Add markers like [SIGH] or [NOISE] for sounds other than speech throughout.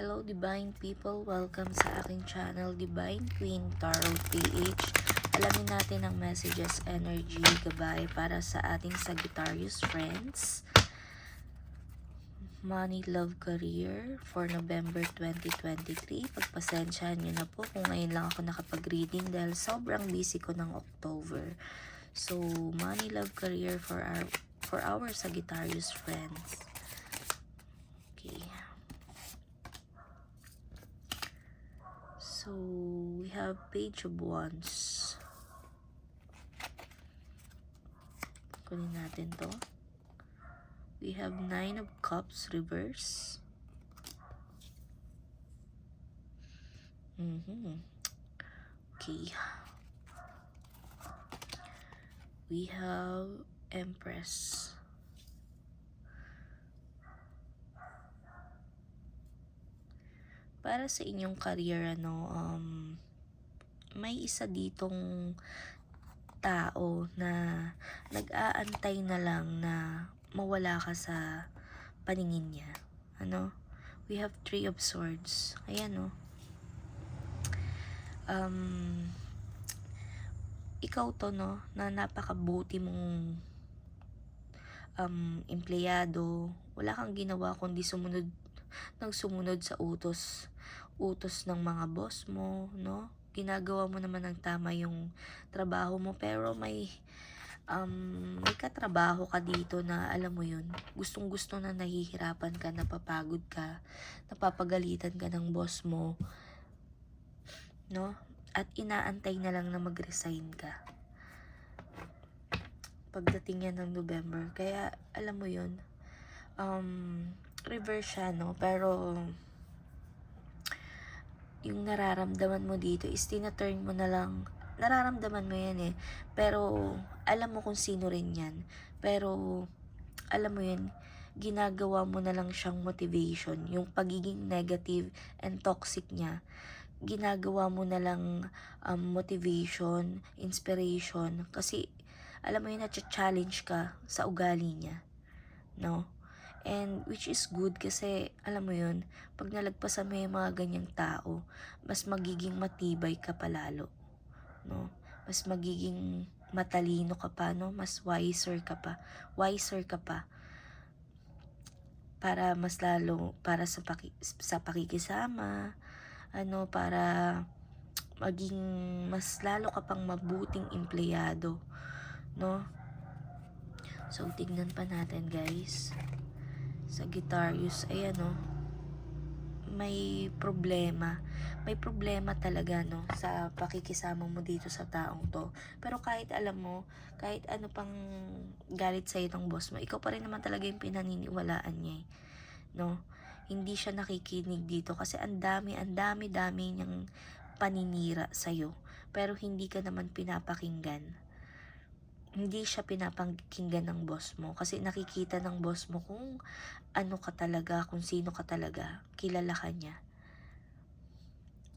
Hello Divine People, welcome sa aking channel Divine Queen Tarot PH. Alamin natin ang messages, energy, gabay para sa ating Sagittarius friends. Money, Love, Career for November 2023. Pagpasensyahan nyo na po kung ngayon lang ako nakapag-reading dahil sobrang busy ko ng October. So, Money, Love, Career for our, for our Sagittarius friends. Okay. So, we have Page of Wands. Kunin natin to. We have Nine of Cups reverse. Mm-hmm. Okay. We have Empress. Para sa inyong career, ano, um, may isa ditong tao na nag-aantay na lang na mawala ka sa paningin niya. Ano? We have three of swords. Ayan, no? Um, ikaw to, no? Na napakabuti mong um, empleyado. Wala kang ginawa kundi sumunod nang sumunod sa utos utos ng mga boss mo, no? Ginagawa mo naman ng tama yung trabaho mo pero may um, may katrabaho ka dito na alam mo yun, gustong gusto na nahihirapan ka, napapagod ka, napapagalitan ka ng boss mo, no? At inaantay na lang na mag-resign ka. Pagdating yan ng November. Kaya, alam mo yun, um, reverse siya, no? Pero, yung nararamdaman mo dito is tina-turn mo na lang nararamdaman mo yan eh. Pero, alam mo kung sino rin yan. Pero, alam mo yun, ginagawa mo na lang siyang motivation. Yung pagiging negative and toxic niya, ginagawa mo na lang um, motivation, inspiration. Kasi, alam mo yun, na-challenge ka sa ugali niya. No? And which is good kasi, alam mo yun, pag nalagpasan mo yung mga ganyang tao, mas magiging matibay ka palalo no? Mas magiging matalino ka pa, no? Mas wiser ka pa. Wiser ka pa. Para mas lalo, para sa, paki, sa pakikisama, ano, para maging mas lalo ka pang mabuting empleyado, no? So, tignan pa natin, guys. Sa Guitarius, ayan, no? may problema. May problema talaga, no, sa pakikisama mo dito sa taong to. Pero kahit alam mo, kahit ano pang galit sa'yo ng boss mo, ikaw pa rin naman talaga yung pinaniniwalaan niya, eh. no? Hindi siya nakikinig dito kasi ang dami, ang dami, dami niyang paninira sa'yo. Pero hindi ka naman pinapakinggan hindi siya pinapakinggan ng boss mo kasi nakikita ng boss mo kung ano ka talaga, kung sino ka talaga, kilala ka niya.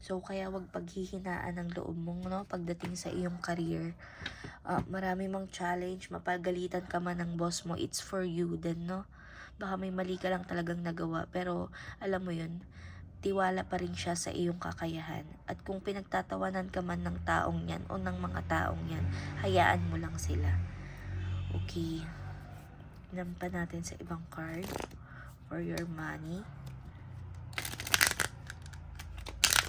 So, kaya wag paghihinaan ng loob mong, no, pagdating sa iyong career. Uh, marami mang challenge, mapagalitan ka man ng boss mo, it's for you then, no. Baka may mali ka lang talagang nagawa, pero alam mo yun, tiwala pa rin siya sa iyong kakayahan. At kung pinagtatawanan ka man ng taong yan o ng mga taong yan, hayaan mo lang sila. Okay. Nampa natin sa ibang card for your money.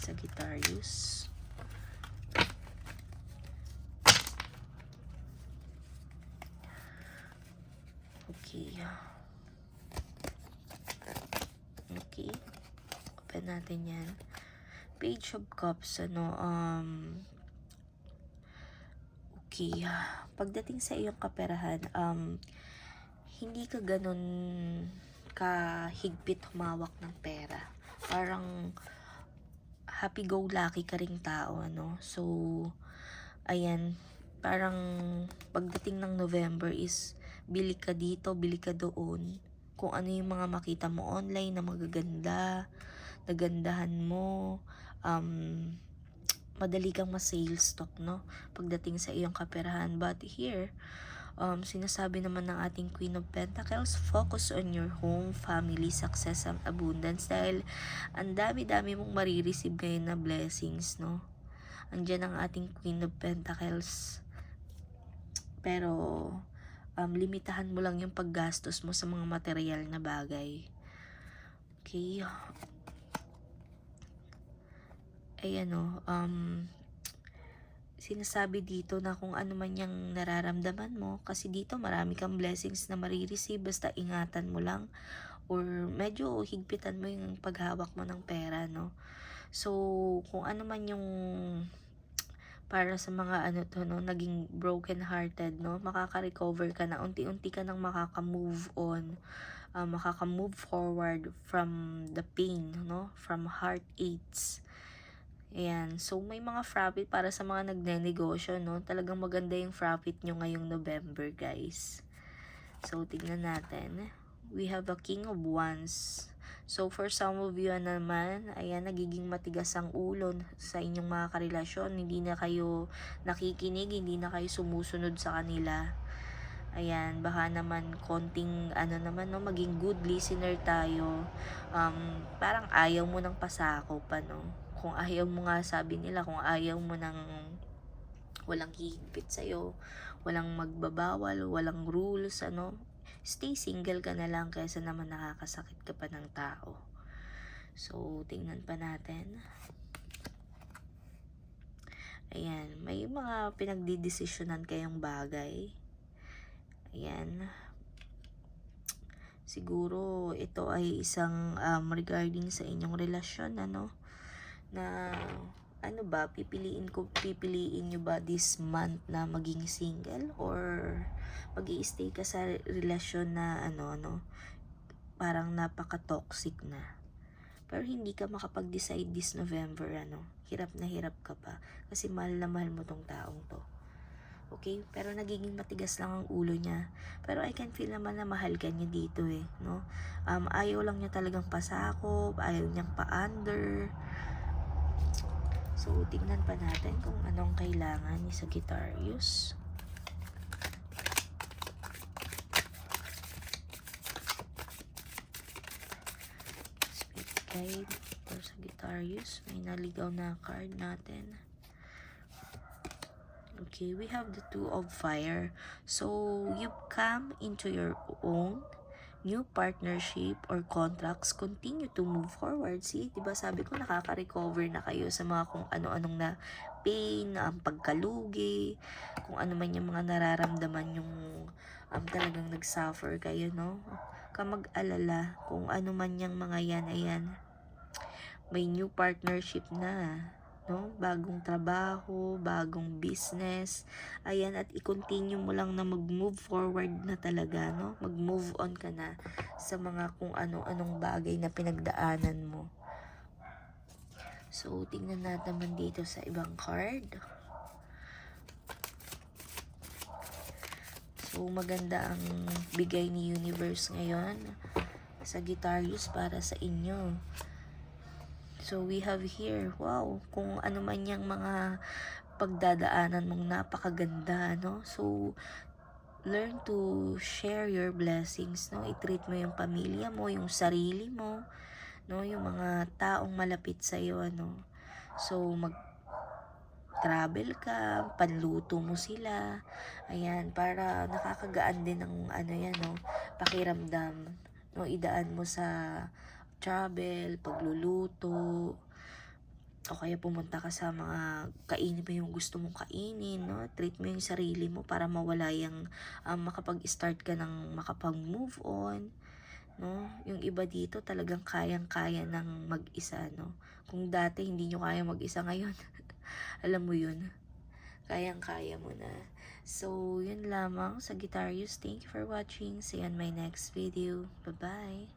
Sagittarius. Okay. Okay natin yan. Page of Cups, ano, um, okay. Pagdating sa iyong kaperahan, um, hindi ka ganun kahigpit humawak ng pera. Parang happy-go-lucky ka ring tao, ano. So, ayan, parang pagdating ng November is bili ka dito, bili ka doon. Kung ano yung mga makita mo online na magaganda, nagandahan mo, um, madali kang ma-sales stock, no? Pagdating sa iyong kaperahan. But here, um, sinasabi naman ng ating Queen of Pentacles, focus on your home, family, success, and abundance. Dahil ang dami-dami mong marireceive ngayon na blessings, no? Andiyan ang ating Queen of Pentacles. Pero, um, limitahan mo lang yung paggastos mo sa mga material na bagay. Okay. Ayan o, um, sinasabi dito na kung ano man yung nararamdaman mo, kasi dito marami kang blessings na marireceive, basta ingatan mo lang, or medyo higpitan mo yung paghawak mo ng pera, no? So, kung ano man yung para sa mga ano to no naging broken hearted no makaka-recover ka na unti-unti ka nang makaka-move on uh, makaka-move forward from the pain no from heartaches Ayan. So, may mga profit para sa mga nagne-negosyo, no? Talagang maganda yung profit nyo ngayong November, guys. So, tignan natin. We have a King of Wands. So, for some of you naman, ayan, nagiging matigas ang ulo sa inyong mga karelasyon. Hindi na kayo nakikinig, hindi na kayo sumusunod sa kanila. Ayan, baka naman konting, ano naman, no, maging good listener tayo. Um, parang ayaw mo ng pasako pa, no? Kung ayaw mo nga, sabi nila, kung ayaw mo ng walang hihigpit sa'yo, walang magbabawal, walang rules, ano, stay single ka na lang kaysa naman nakakasakit ka pa ng tao. So, tingnan pa natin. Ayan, may mga pinagdidesisyonan kayong bagay. Ayan. Siguro ito ay isang um, regarding sa inyong relasyon, ano? Na ano ba, pipiliin ko, pipiliin nyo ba this month na maging single or mag stay ka sa relasyon na ano, ano, parang napaka-toxic na. Pero hindi ka makapag-decide this November, ano, hirap na hirap ka pa. Kasi mahal na mahal mo tong taong to. Okay? Pero nagiging matigas lang ang ulo niya. Pero I can feel naman na mahal ka niya dito eh, no? Um, ayaw lang niya talagang pasakop, ayaw niyang pa-under. So, tingnan pa natin kung anong kailangan ni Sagittarius. Spirit guide for Sagittarius. May naligaw na card natin. Okay, we have the two of fire. So, you've come into your own new partnership or contracts, continue to move forward. See, 'di ba sabi ko nakaka-recover na kayo sa mga kung ano-anong na pain, ang pagkalugi, kung ano man yung mga nararamdaman yung um, talagang nag-suffer kayo, no? Ka mag-alala kung ano man yung mga yan, ayan. May new partnership na no? Bagong trabaho, bagong business. Ayan, at i-continue mo lang na mag-move forward na talaga, no? Mag-move on ka na sa mga kung ano-anong bagay na pinagdaanan mo. So, tingnan natin dito sa ibang card. So, maganda ang bigay ni Universe ngayon sa Guitarius para sa inyo. So, we have here, wow, kung ano man yung mga pagdadaanan mong napakaganda, no? So, learn to share your blessings, no? I-treat mo yung pamilya mo, yung sarili mo, no? Yung mga taong malapit sa iyo, ano? So, mag travel ka, panluto mo sila. Ayan, para nakakagaan din ng ano yan, no? Pakiramdam, no? Idaan mo sa travel, pagluluto, o kaya pumunta ka sa mga kainin mo yung gusto mong kainin, no? Treat mo yung sarili mo para mawala yung um, makapag-start ka ng makapag-move on, no? Yung iba dito talagang kayang-kaya ng mag-isa, no? Kung dati hindi nyo kaya mag-isa ngayon, [LAUGHS] alam mo yun, kayang-kaya mo na. So, yun lamang sa Guitarius. Thank you for watching. See you on my next video. Bye-bye.